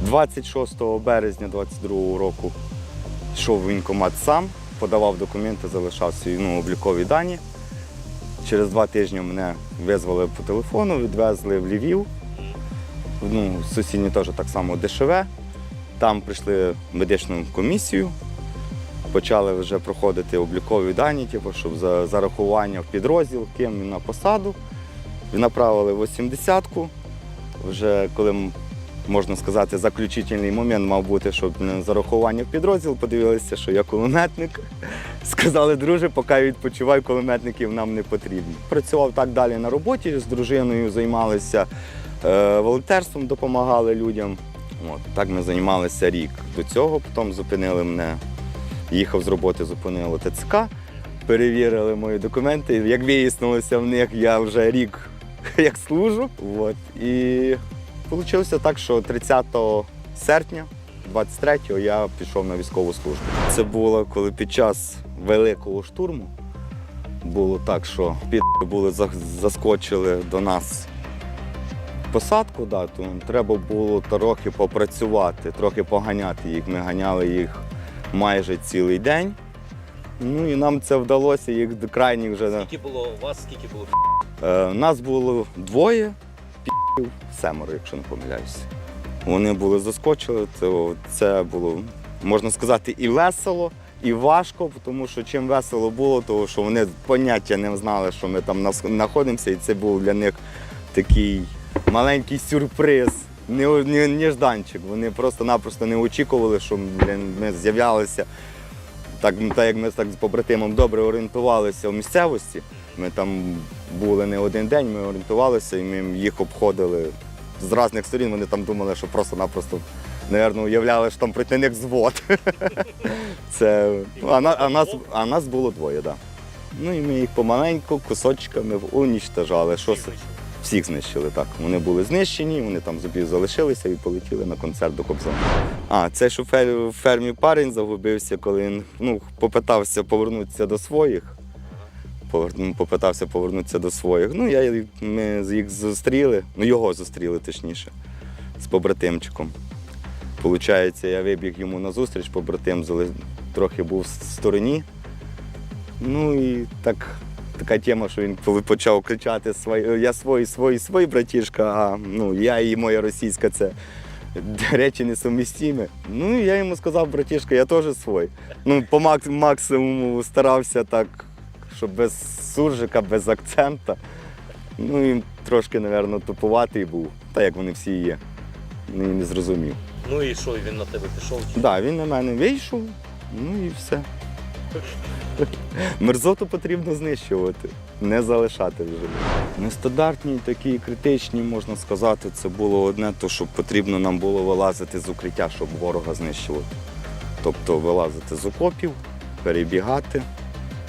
26 березня 22 року йшов в воєнкомат сам, подавав документи, залишав свої ну, облікові дані. Через два тижні мене визвали по телефону, відвезли в Львів. Ну, сусідні теж так само ДШВ. Там прийшли медичну комісію, почали вже проходити облікові дані, типу, щоб за зарахування в підрозділ, ким на посаду. Направили в 80-ку. Вже коли можна сказати, заключительний момент мав бути, щоб зарахування в підрозділ подивилися, що я кулеметник. Сказали, друже, поки відпочивай, кулеметників нам не потрібно. Працював так далі на роботі, з дружиною займалися е, волонтерством, допомагали людям. От, так ми займалися рік. До цього потім зупинили мене, їхав з роботи, зупинило ТЦК, перевірили мої документи. Як вияснилося в них, я вже рік як служу. От. І вийшло так, що 30 серпня 23-го я пішов на військову службу. Це було коли під час великого штурму було так, що під були заскочили до нас посадку, да, то треба було трохи попрацювати, трохи поганяти їх. Ми ганяли їх майже цілий день. Ну і нам це вдалося, їх до крайніх вже. Скільки було у вас, скільки було Е, нас було двоє, семеро, якщо не помиляюся. Вони були заскочили, то це було, можна сказати, і весело, і важко, тому що чим весело було, тому що вони поняття не знали, що ми там знаходимося, і це був для них такий маленький сюрприз. Не, не, нежданчик. Вони просто-напросто не очікували, що ми з'являлися. Так, так як ми так з побратимом добре орієнтувалися в місцевості, ми там були не один день, ми орієнтувалися і ми їх обходили з різних сторін. Вони там думали, що просто-напросто, напевно, уявляли, що там проти звод. Це, а, а, нас, а нас було двоє, так. Да. Ну і ми їх помаленьку, кусочками унічтажали. Що всіх знищили так. Вони були знищені, вони там собі залишилися і полетіли на концерт до Кобзона. А, це що фермі парень загубився, коли він ну, попитався повернутися до своїх. Ну, Попитався повернутися до своїх. Ну, я, ми їх зустріли, ну його зустріли точніше, з побратимчиком. Получається, я вибіг йому на зустріч, побратим трохи був в стороні. Ну і так, така тема, що він коли почав кричати «Свої- я свій, свій, свій братішка, а ну, я і моя російська це речі несумістімі. Ну я йому сказав, братішка, я теж свій. Ну, по максимуму старався так, щоб без суржика, без акцента. Ну і трошки, мабуть, тупуватий був, та як вони всі є. Ну, і не зрозумів. Ну і що, він на тебе пішов? Так, да, він на мене вийшов, ну і все. Мерзоту потрібно знищувати, не залишати вже. Нестандартні, такі критичні, можна сказати, це було одне, то що потрібно нам було вилазити з укриття, щоб ворога знищувати. Тобто вилазити з окопів, перебігати,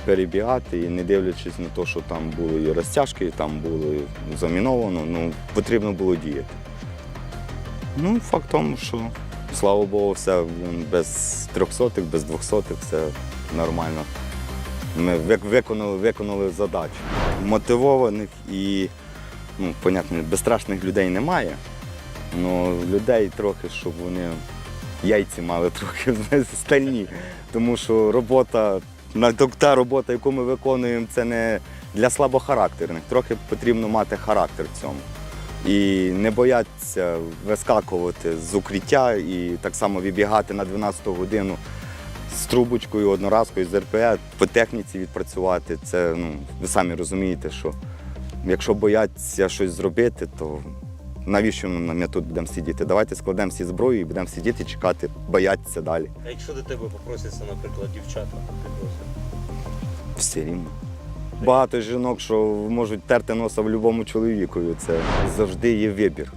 перебігати і не дивлячись на те, що там були і розтяжки, і там було заміновано, ну, потрібно було діяти. Ну, факт в тому, що слава Богу, все без трьохсотих, без двохсотих, все нормально. Ми виконали, виконали задачу. Мотивованих і, ну, понятно, безстрашних людей немає. але людей трохи, щоб вони яйці мали трохи стальні. Тому що робота, та робота, яку ми виконуємо, це не для слабохарактерних. Трохи потрібно мати характер в цьому. І не боятися вискакувати з укриття і так само вибігати на 12 годину з трубочкою одноразкою з РПЕ по техніці відпрацювати. Це ну, ви самі розумієте, що якщо бояться щось зробити, то навіщо ми тут будемо сидіти? Давайте складемо всі зброю і будемо сидіти, чекати, боятися далі. А якщо до тебе попросяться, наприклад, дівчата, ти просиш? Все рівно. Багато жінок, що можуть терти носа в будь-якому чоловікові. Це завжди є вибір.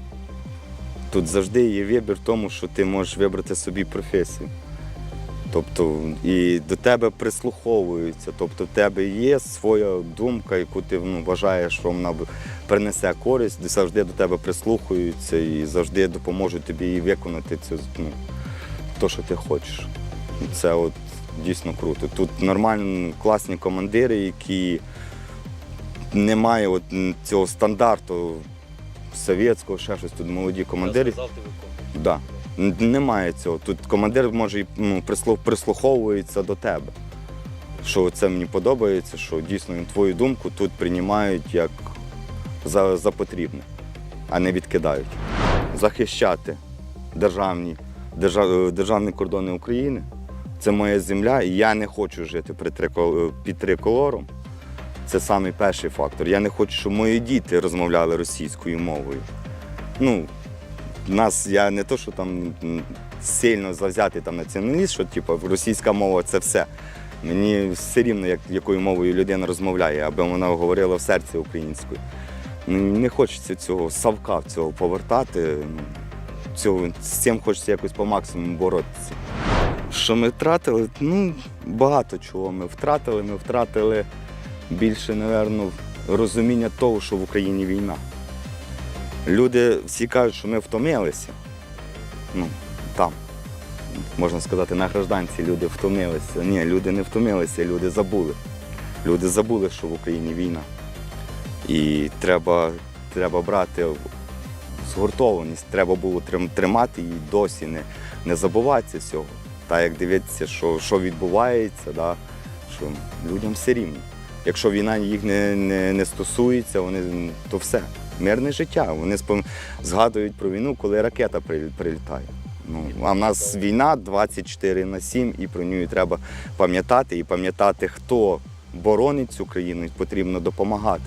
Тут завжди є вибір в тому, що ти можеш вибрати собі професію. Тобто і до тебе прислуховуються. Тобто в тебе є своя думка, яку ти ну, вважаєш, що вона принесе користь, завжди до тебе прислухаються і завжди допоможуть тобі і виконати цю ну, то, що ти хочеш. Це от дійсно круто. Тут нормально класні командири, які немає от цього стандарту совєтського, ще щось тут молоді командири. Я сказав, ти виконуєш. Да. Немає цього. Тут командир може ну, прислуховується до тебе. Що це мені подобається, що дійсно твою думку тут приймають як за, за потрібне, а не відкидають. Захищати державні, держав, державні кордони України це моя земля, і я не хочу жити під триколором. Це самий перший фактор. Я не хочу, щоб мої діти розмовляли російською мовою. Ну, нас я не то, що там сильно завзятий там націоналіст, що типу, російська мова це все. Мені все рівно, як, якою мовою людина розмовляє, аби вона говорила в серці українською. Ну, Не хочеться цього савка цього повертати. Цього, з цим хочеться якось по максимуму боротися. Що ми втратили? Ну, багато чого ми втратили. Ми втратили більше, напевно, розуміння того, що в Україні війна. Люди всі кажуть, що ми втомилися. Ну, там, можна сказати, на гражданці люди втомилися. Ні, люди не втомилися, люди забули. Люди забули, що в Україні війна. І треба, треба брати згуртованість, треба було тримати її досі, не, не забуватися цього. Та як дивитися, що, що відбувається, да, що людям все рівно. Якщо війна їх не, не, не стосується, вони, то все. Мирне життя. Вони згадують про війну, коли ракета прилітає. Ну, а в нас війна 24 на 7, і про нього треба пам'ятати, і пам'ятати, хто боронить цю країну, і потрібно допомагати.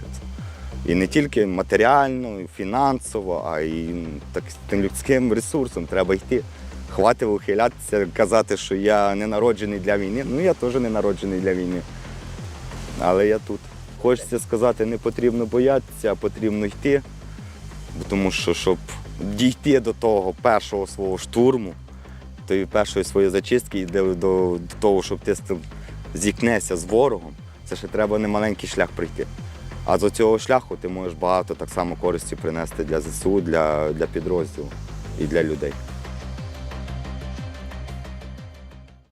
І не тільки матеріально, і фінансово, а й так, тим людським ресурсом треба йти. Хватить вихилятися, казати, що я не народжений для війни. Ну я теж не народжений для війни. Але я тут. Хочеться сказати, не потрібно боятися, а потрібно йти. Тому що, щоб дійти до того першого свого штурму, тої першої своєї зачистки, і до, до, того, щоб ти зіткнешся з ворогом, це ще треба немаленький шлях пройти. А з цього шляху ти можеш багато так само користі принести для ЗСУ, для, для підрозділу і для людей.